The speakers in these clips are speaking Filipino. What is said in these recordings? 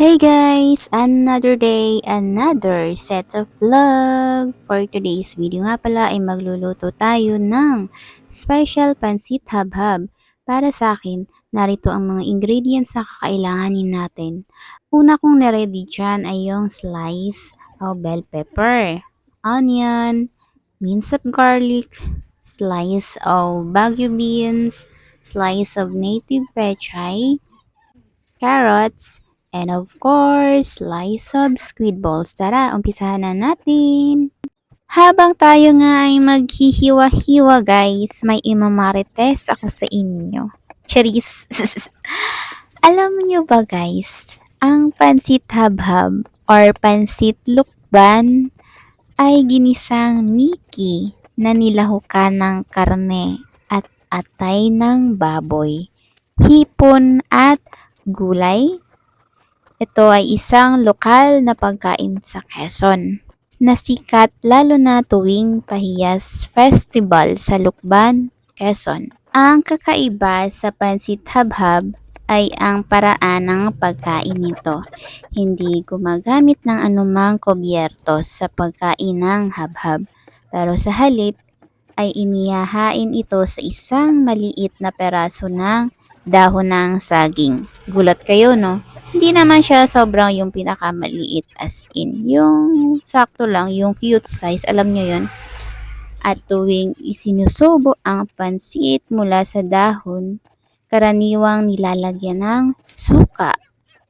Hey guys! Another day, another set of vlog! For today's video nga pala ay magluluto tayo ng special pansit habhab. Para sa akin, narito ang mga ingredients na kakailanganin natin. Una kong niready dyan ay yung slice of bell pepper, onion, mince of garlic, slice of bagu beans, slice of native pechay, carrots, And of course, of squid balls. Tara, umpisahan na natin. Habang tayo nga ay maghihiwa-hiwa guys, may imamarites ako sa inyo. Charis! Alam nyo ba guys, ang pansit habhab or pansit lukban ay ginisang miki na nilahukan ng karne at atay ng baboy, hipon at gulay ito ay isang lokal na pagkain sa Quezon na sikat lalo na tuwing Pahiyas Festival sa Lukban, Quezon. Ang kakaiba sa pansit habhab ay ang paraan ng pagkain nito. Hindi gumagamit ng anumang kobyertos sa pagkain ng habhab. Pero sa halip ay inihahain ito sa isang maliit na peraso ng dahon ng saging. Gulat kayo, no? Hindi naman siya sobrang yung pinakamaliit as in. Yung sakto lang, yung cute size, alam nyo yun. At tuwing isinusubo ang pansit mula sa dahon, karaniwang nilalagyan ng suka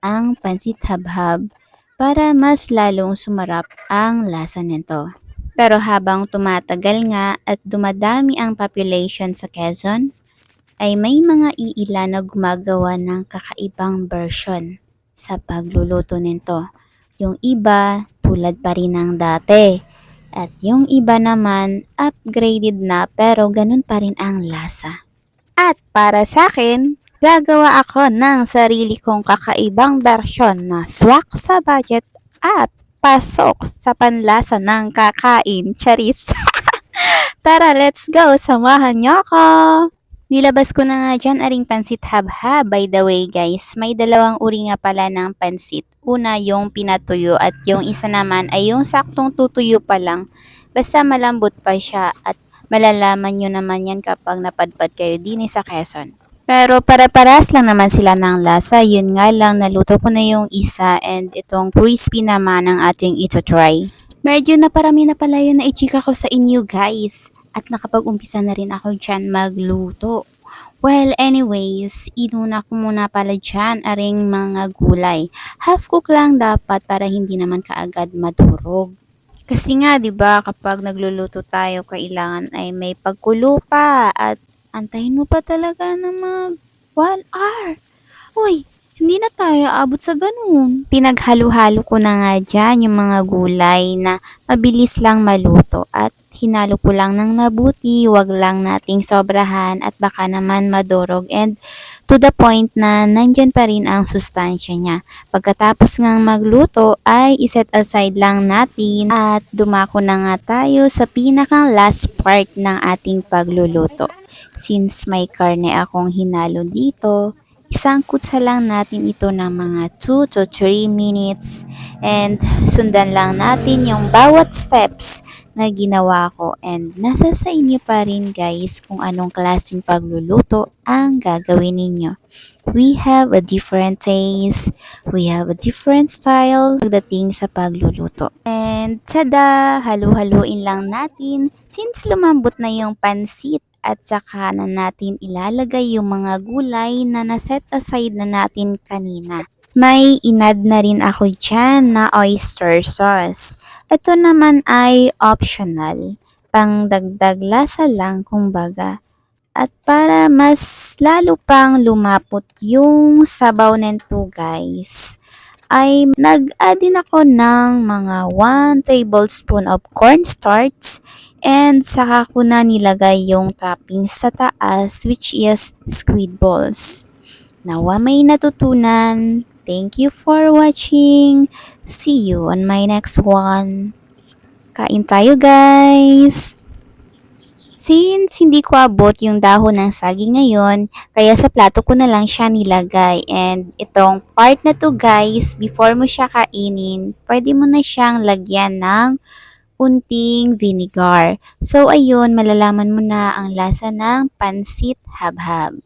ang pansit habhab para mas lalong sumarap ang lasa nito. Pero habang tumatagal nga at dumadami ang population sa Quezon, ay may mga iilan na gumagawa ng kakaibang version sa pagluluto nito. Yung iba, tulad pa rin ng dati. At yung iba naman, upgraded na pero ganun pa rin ang lasa. At para sa akin, gagawa ako ng sarili kong kakaibang version na swak sa budget at pasok sa panlasa ng kakain. Charis! Tara, let's go! Samahan niyo ako! Nilabas ko na nga dyan aring pansit habhab. By the way guys, may dalawang uri nga pala ng pansit. Una yung pinatuyo at yung isa naman ay yung saktong tutuyo pa lang. Basta malambot pa siya at malalaman nyo naman yan kapag napadpad kayo din sa Quezon. Pero para-paras lang naman sila ng lasa. Yun nga lang, naluto ko na yung isa and itong crispy naman ang ating ito try. Medyo naparami na pala yun na ichika ko sa inyo guys at nakapag-umpisa na rin ako dyan magluto. Well, anyways, inuna ko muna pala dyan aring mga gulay. Half cook lang dapat para hindi naman kaagad madurog. Kasi nga, 'di ba, kapag nagluluto tayo, kailangan ay may pagkulo pa at antayin mo pa talaga na mag 1 hour. Uy, hindi na tayo abot sa ganun. Pinaghalo-halo ko na nga dyan yung mga gulay na mabilis lang maluto at hinalo ko lang ng mabuti, wag lang nating sobrahan at baka naman madurog and to the point na nandyan pa rin ang sustansya niya. Pagkatapos ngang magluto ay iset aside lang natin at dumako na nga tayo sa pinakang last part ng ating pagluluto. Since may karne akong hinalo dito, Isangkot sa lang natin ito ng mga 2 to 3 minutes. And sundan lang natin yung bawat steps na ginawa ko. And nasa sa inyo pa rin guys kung anong klaseng pagluluto ang gagawin ninyo. We have a different taste, we have a different style pagdating sa pagluluto. And tada, halu-haluin lang natin. Since lumambot na yung pansit at saka na natin ilalagay yung mga gulay na naset aside na natin kanina. May inad na rin ako dyan na oyster sauce. Ito naman ay optional. Pangdagdag lasa lang kumbaga. At para mas lalo pang lumapot yung sabaw nito guys, ay nag-add din ako ng mga 1 tablespoon of cornstarch and saka ko na nilagay yung toppings sa taas which is squid balls. Nawa may natutunan. Thank you for watching. See you on my next one. Kain tayo guys! Since hindi ko abot yung dahon ng saging ngayon, kaya sa plato ko na lang siya nilagay. And itong part na to guys, before mo siya kainin, pwede mo na siyang lagyan ng unting vinegar. So ayun, malalaman mo na ang lasa ng pansit habhab.